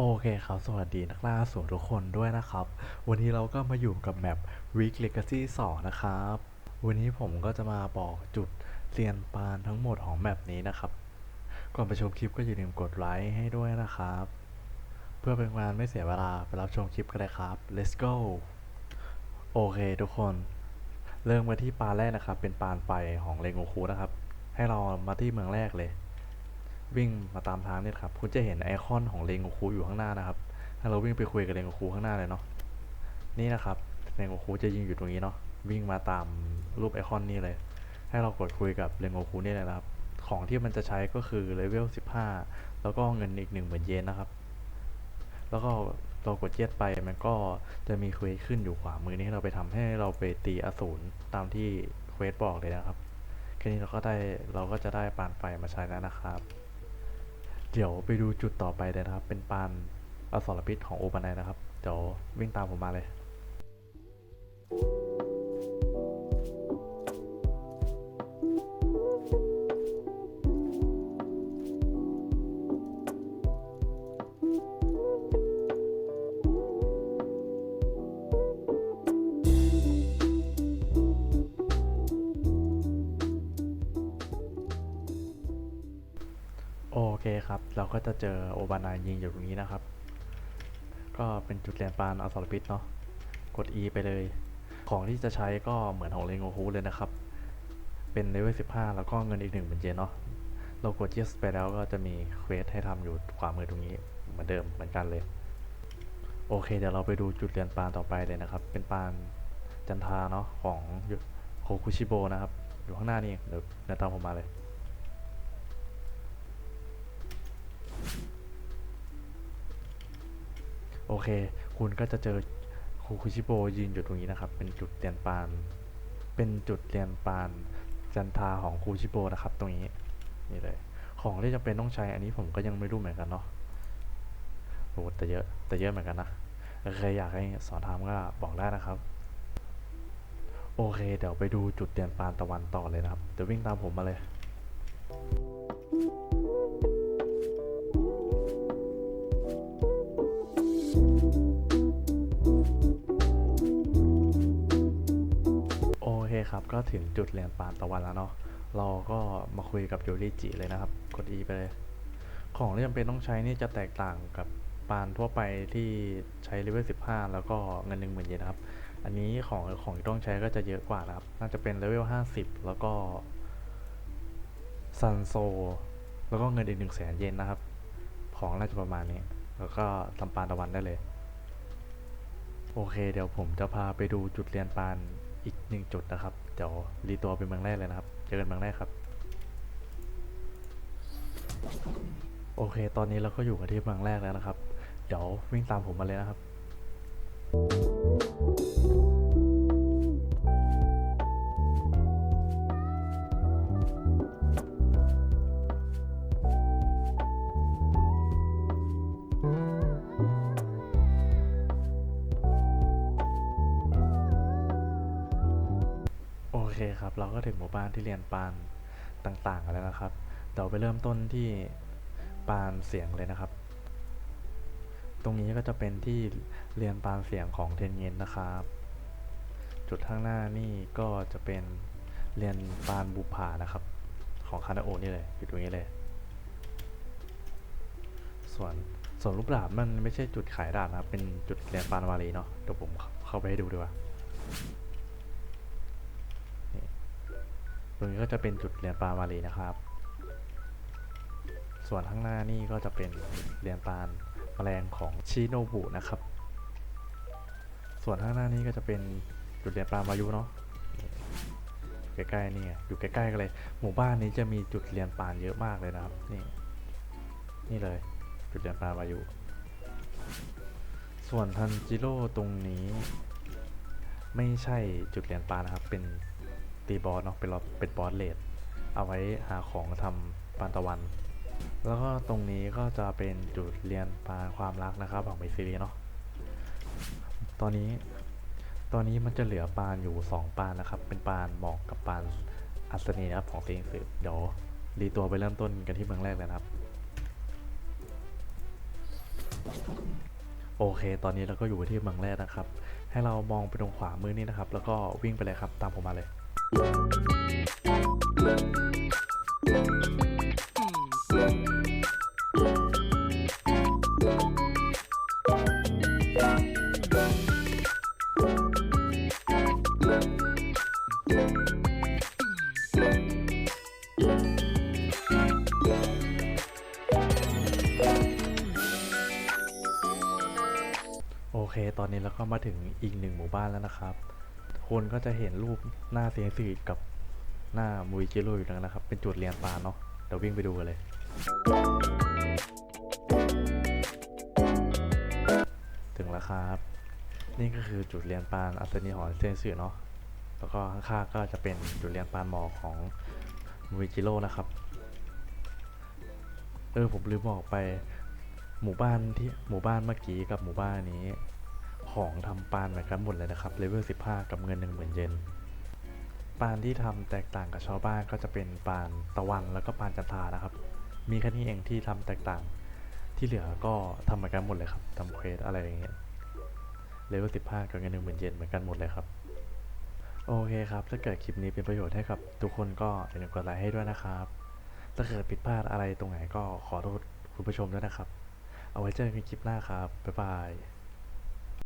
โอเคครับ สวัสดีนักล่าสูรทุกคนด้วยนะครับ วันนี้เราก็มาอยู่กับแมป Week Legacy 2 นะครับ วันนี้ผมก็จะมาบอกจุดเรียนปานทั้งหมดของแมปนี้นะครับ ก่อนไปชมคลิปก็อย่าลืมกดไลค์ให้ด้วยนะครับ เพื่อเป็นการไม่เสียเวลาไปรับชมคลิปกันเลยครับ let's go โอเคทุกคน เริ่มกันที่ปานแรกนะครับ เป็นปานไฟของเลงโกคูนะครับ ให้เรามาที่เมืองแรกเลย วิ่งมาตามทางเนี่ยครับคุณจะเห็นไอคอนของเลงโกคูอยู่ข้างหน้านะครับ ถ้าเราวิ่งไปคุยกับเลงโกคูข้างหน้าเลยเนาะนี่นะครับเลงโกคูจะยิงอยู่ตรงนี้เนาะวิ่งมาตามรูปไอคอนนี่เลย ให้เรากดคุยกับเลงโกคูนี่เลยนะครับ ของที่มันจะใช้ก็คือเลเวล 15 แล้วก็เงินอีก1 0,000เยนนะครับ แล้วก็เรากดเจ็ดไปมันก็จะมีเควสขึ้นอยู่ขวามือนี้ให้เราไปทำให้เราไปตีอสูรตามที่เควสบอกเลยนะครับแค่นี้เราก็ได้เราก็จะได้ปานไฟมาใช้แล้วนะครับ เดี๋ยวไปดูจุดต่อไปเลยนะครับ เป็นปานอสรพิษของโอปานายนะครับ เดี๋ยววิ่งตามผมมาเลย เคครับ เราก็จะเจอโอบานายิงอยู่ตรงนี้นะครับ ก็เป็นจุดเรียนปานอสรพิษเนาะ กด E ไปเลย ของที่จะใช้ก็เหมือนของเลงโอฮูเลยนะครับ เป็นเลเวล15 แล้วก็เงินอีกหนึ่งเป็นเยนเนาะ เรากด yes ไปแล้วก็จะมีเควสให้ทำอยู่ขวามือตรงนี้เหมือนเดิมเหมือนกันเลย โอเค เดี๋ยวเราไปดูจุดเรียนปานต่อไปเลยนะครับ เป็นปานจันทาเนาะของโคคุชิโบนะครับ อยู่ข้างหน้านี่เองเดี๋ยวเดินตามผมมาเลย โอเค คุณก็จะเจอคูคุชิโบยืนอยู่ตรงนี้นะครับ เป็นจุดเรียนปาน เป็นจุดเรียนปานจันทาของคูชิโบนะครับ ตรงนี้ นี่เลย ของที่จำเป็นต้องใช้อันนี้ผมก็ยังไม่รู้เหมือนกันเนาะโอ้แต่เยอะ แต่เยอะเหมือนกันนะ ใครอยากให้สอนทำก็บอกได้นะครับ โอเค เดี๋ยวไปดูจุดเรียนปานตะวันต่อเลยนะครับเดี๋ยววิ่งตามผมมาเลย ครับ ก็ถึงจุดเรียนปานตะวันแล้วเนาะ เราก็มาคุยกับโยริจิเลยนะครับ กด E ไปเลย ของที่จำเป็นต้องใช้นี่จะแตกต่างกับปานทั่วไปที่ใช้เลเวล15 แล้วก็เงิน1 0,000เยนนะครับ อันนี้ของของที่ต้องใช้ก็จะเยอะกว่านะครับ น่าจะเป็นเลเวล50 แล้วก็ซันโซ แล้วก็เงินอีก1 0 0 0 0แสนเยนนะครับ ของน่าจะประมาณนี้ แล้วก็ทำปานตะวันได้เลย โอเค เดี๋ยวผมจะพาไปดูจุดเรียนปาน อีกหนึ่งจุดนะครับ เดี๋ยวรีตัวเป็นเมืองแรกเลยนะครับ เจอกันเมืองแรกครับ โอเค ตอนนี้เราก็อยู่กันที่เมืองแรกแล้วนะครับ เดี๋ยววิ่งตามผมมาเลยนะครับโอ เคครับ เราก็ถึงหมู่บ้านที่เรียนปานต่างๆกันแล้วนะครับ เดี๋ยวไปเริ่มต้นที่ปานเสียงเลยนะครับ ตรงนี้ก็จะเป็นที่เรียนปานเสียงของเทนเย็นนะครับ จุดข้างหน้านี่ก็จะเป็นเรียนปานบุผานะครับ ของคานาโอนี่เลยอยู่ตรงนี้เลย ส่วนส่วนรูปดาบมันไม่ใช่จุดขายดาบนะครับ เป็นจุดเรียนปานวารีเนาะเดี๋ยวผมเข้าไปให้ดูดีกว่า ตรงนี้ก็จะเป็นจุดเรียนปลานวารีนะครับ ส่วนข้างหน้านี่ก็จะเป็นเรียนปลาแมลงของชิโนบุนะครับ ส่วนข้างหน้านี้ก็จะเป็นจุดเรียนปลานวายุเนาะใกล้ๆนี่อยู่ใกล้ๆกันเลยหมู่บ้านนี้จะมีจุดเรียนปลาเยอะมากเลยนะครับนี่นี่เลยจุดเรียนปลานวายุส่วนทันจิโร่ตรงนี้ ไม่ใช่จุดเรียนปลานะครับเป็น ตีบอสเนาะเป็นเราเป็นบอสเลดเอาไว้หาของทำปานตะวัน แล้วก็ตรงนี้ก็จะเป็นจุดเรียนปานความรักนะครับของมิซิลีเนาะตอนนี้ตอนนี้มันจะเหลือปานอยู่ 2 ปานนะครับ เป็นปานหมอกกับปานอัศนีนะครับของเซงสือเดี๋ยวรีตัวไปเริ่มต้นกันที่เมืองแรกเลยนะครับ โอเค ตอนนี้เราก็อยู่ที่เมืองแรกนะครับ ให้เรามองไปตรงขวามือนี่นะครับ แล้วก็วิ่งไปเลยครับ ตามผมมาเลย โอเค ตอนนี้เราก็มาถึงอีกหนึ่งหมู่บ้านแล้วนะครับ คนก็จะเห็นรูปหน้าเซียสื่อกับหน้ามุยจิโร่อยู่ตรงนั้นนะครับ เป็นจุดเรียนปลาเนาะเดี๋ยววิ่งไปดูกันเลย ถึงแล้วครับ นี่ก็คือจุดเรียนปานอัศนีหอนเซียนสื่อเนาะแล้วก็ข้างๆก็จะเป็นจุดเรียนปานหมอของมุยจิโร่นะครับเออผมลืมบอกไปหมู่บ้านที่หมู่บ้านเมื่อกี้กับหมู่บ้านนี้ ของทำปานเหมือนกันหมดเลยนะครับเลเวล15 กับเงิน 1 0,000 เยนปานที่ทำแตกต่างกับชาวบ้านก็จะเป็นปานตะวันแล้วก็ปานจันทานะครับ มีแค่นี้เองที่ทำแตกต่างที่เหลือก็ทำเหมือนกันหมดเลยครับทำเควสอะไรอย่างเงี้ยเลเวล15กับเงิน1 0,000เยนเหมือนกันหมดเลยครับ โอเคครับ ถ้าเกิดคลิปนี้เป็นประโยชน์ให้กับทุกคนก็อย่าลืมกดไลค์ให้ด้วยนะครับ ถ้าเกิดผิดพลาดอะไรตรงไหนก็ขอโทษคุณผู้ชมด้วยนะครับ เอาไว้เจอกันคลิปหน้าครับบ๊ายบาย